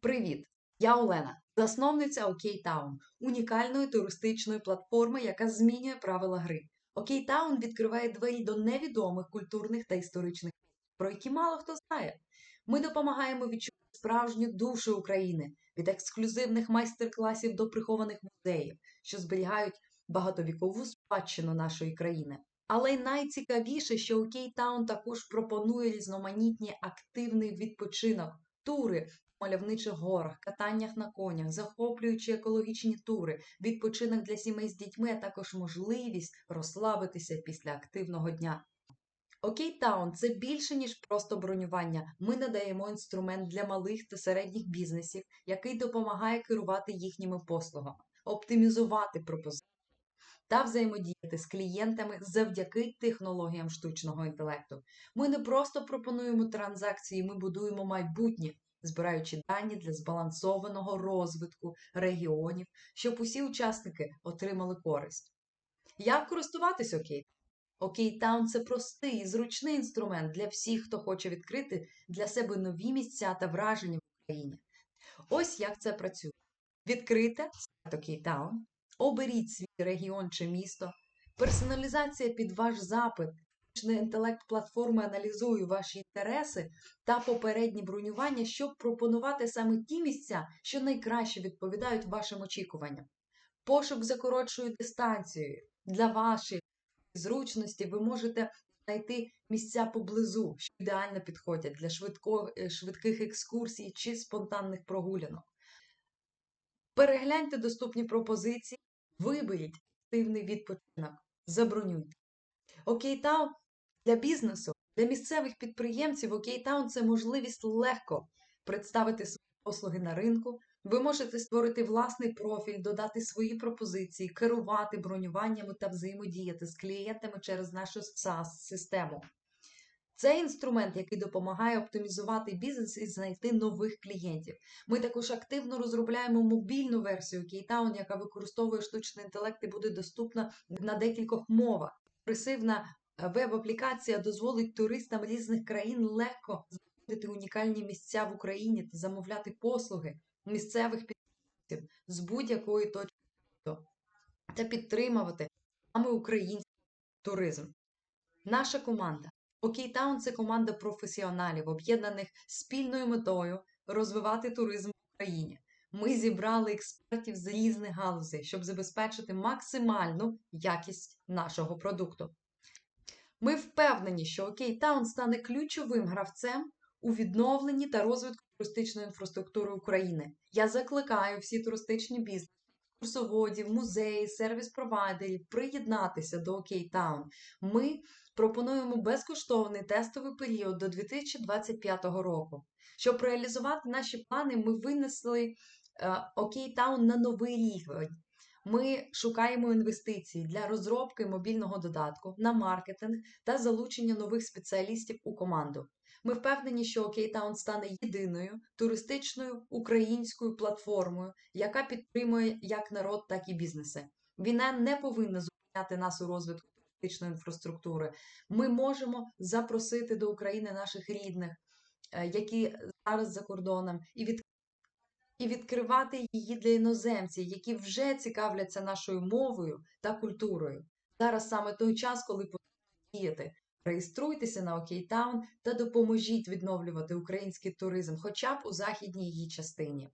Привіт! Я Олена, засновниця Окейтаун, унікальної туристичної платформи, яка змінює правила гри. Окейтаун відкриває двері до невідомих культурних та історичних про які мало хто знає. Ми допомагаємо відчути справжню душу України від ексклюзивних майстер-класів до прихованих музеїв, що зберігають багатовікову спадщину нашої країни. Але найцікавіше, що Окейтаун також пропонує різноманітні активний відпочинок, тури мальовничих горах, катаннях на конях, захоплюючі екологічні тури, відпочинок для сімей з дітьми, а також можливість розслабитися після активного дня. Окейтаун це більше, ніж просто бронювання. Ми надаємо інструмент для малих та середніх бізнесів, який допомагає керувати їхніми послугами, оптимізувати пропозиції та взаємодіяти з клієнтами завдяки технологіям штучного інтелекту. Ми не просто пропонуємо транзакції, ми будуємо майбутнє, збираючи дані для збалансованого розвитку регіонів, щоб усі учасники отримали користь. Як користуватись Окей? Окейтаун це простий і зручний інструмент для всіх, хто хоче відкрити для себе нові місця та враження в Україні. Ось як це працює. Відкрите сайт Окейтаун, оберіть свій регіон чи місто, персоналізація під ваш запит, штучний інтелект платформи аналізує ваші інтереси та попередні бронювання, щоб пропонувати саме ті місця, що найкраще відповідають вашим очікуванням. Пошук закорочує дистанцію для вашої зручності ви можете знайти місця поблизу, що ідеально підходять для швидко, е, швидких екскурсій чи спонтанних прогулянок. Перегляньте доступні пропозиції, виберіть активний відпочинок, забронюйте. Окейтаун для бізнесу, для місцевих підприємців Окейтаун це можливість легко представити свої послуги на ринку. Ви можете створити власний профіль, додати свої пропозиції, керувати бронюваннями та взаємодіяти з клієнтами через нашу SaaS-систему. Це інструмент, який допомагає оптимізувати бізнес і знайти нових клієнтів. Ми також активно розробляємо мобільну версію Кейтаун, яка використовує штучний інтелект і буде доступна на декількох мовах. Пресивна веб-аплікація дозволить туристам різних країн легко знаходити унікальні місця в Україні та замовляти послуги місцевих підприємців з будь-якої точки та підтримувати саме український туризм. Наша команда Окейтаун це команда професіоналів, об'єднаних спільною метою розвивати туризм в Україні. Ми зібрали експертів з різних галузей, щоб забезпечити максимальну якість нашого продукту. Ми впевнені, що Окейтаун стане ключовим гравцем у відновленні та розвитку туристичної інфраструктури України. Я закликаю всі туристичні бізнеси, курсоводів, музеї, сервіс-провайдерів приєднатися до Окейтаун. Ми пропонуємо безкоштовний тестовий період до 2025 року. Щоб реалізувати наші плани, ми винесли Окейтаун на новий рівень. Ми шукаємо інвестиції для розробки мобільного додатку на маркетинг та залучення нових спеціалістів у команду. Ми впевнені, що Окейтаун стане єдиною туристичною українською платформою, яка підтримує як народ, так і бізнеси. Війна не повинна зупиняти нас у розвитку туристичної інфраструктури. Ми можемо запросити до України наших рідних, е, які зараз за кордоном, і від і відкривати її для іноземців, які вже цікавляться нашою мовою та культурою. Зараз саме той час, коли потрібно діяти. Реєструйтеся на Окейтаун та допоможіть відновлювати український туризм, хоча б у західній її частині.